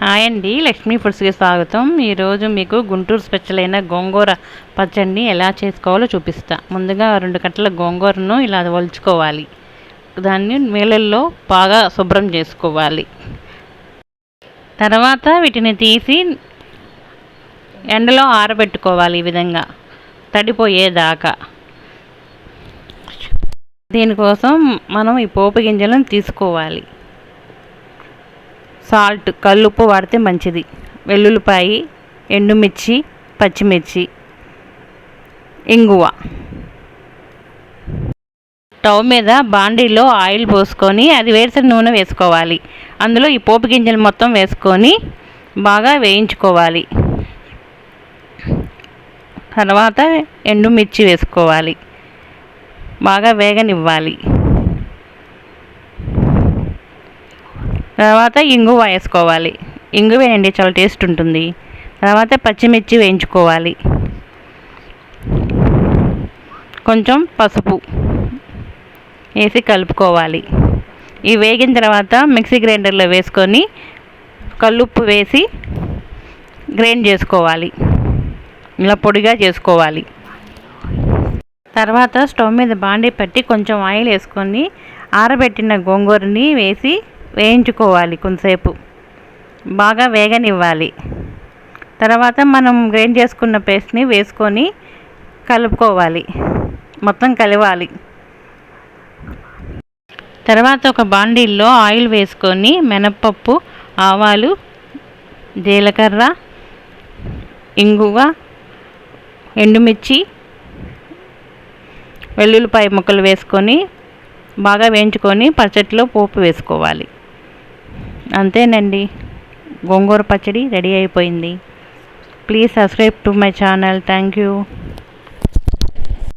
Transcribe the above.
Hi అండి లక్ష్మీ ఫుడ్స్కి స్వాగతం. ఈరోజు మీకు గుంటూరు స్పెషల్ అయిన గోంగూర పచ్చడిని ఎలా చేసుకోవాలో చూపిస్తా. ముందుగా రెండు కట్టల గోంగూరను ఇలా ఒలుచుకోవాలి దాన్ని నీళ్ళల్లో బాగా శుభ్రం చేసుకోవాలి. తర్వాత వీటిని తీసి ఎండలో ఆరబెట్టుకోవాలి ఈ విధంగా. తడిపోయేదాకా. దీనికోసం మనం ఈ పోపు గింజలను తీసుకోవాలి. సాల్ట్ కల్లుప్పు వాడితే మంచిది. వెల్లుల్లిపాయి ఎండుమిర్చి పచ్చిమిర్చి ఇంగువ. స్టవ్ మీద బాండీలో ఆయిల్ పోసుకొని అది వేరుసిన నూనె వేసుకోవాలి. అందులో ఈ పోపు గింజలు మొత్తం వేసుకొని బాగా వేయించుకోవాలి. తర్వాత ఎండుమిర్చి వేసుకోవాలి. బాగా వేగనివ్వాలి. తర్వాత ఇంగువ వేసుకోవాలి. ఇంగు వేయండి చాలా టేస్ట్ ఉంటుంది. తర్వాత పచ్చిమిర్చి వేయించుకోవాలి. కొంచెం పసుపు వేసి కలుపుకోవాలి. ఇవి వేగిన తర్వాత మిక్సీ గ్రైండర్లో వేసుకొని కల్లుప్పు వేసి గ్రైండ్ చేసుకోవాలి. ఇలా పొడిగా చేసుకోవాలి. తర్వాత స్టవ్ మీద బాండీ పెట్టి కొంచెం ఆయిల్ వేసుకొని ఆరబెట్టిన గోంగూరని వేసి వేయించుకోవాలి కొంతసేపు. బాగా వేగనివ్వాలి. తర్వాత మనం గ్రైండ్ చేసుకున్న పేస్ట్ని వేసుకొని కలుపుకోవాలి. మొత్తం కలవాలి. తర్వాత ఒక బాండీల్లో ఆయిల్ వేసుకొని మినప్పప్పు ఆవాలు జీలకర్ర ఇంగువ ఎండుమిర్చి వెల్లుల్లిపాయ ముక్కలు వేసుకొని బాగా వేయించుకొని పచ్చట్లో పోపు వేసుకోవాలి. అంతేనండి. గోంగూర పచ్చడి రెడీ అయిపోయింది. Please subscribe to my channel thank you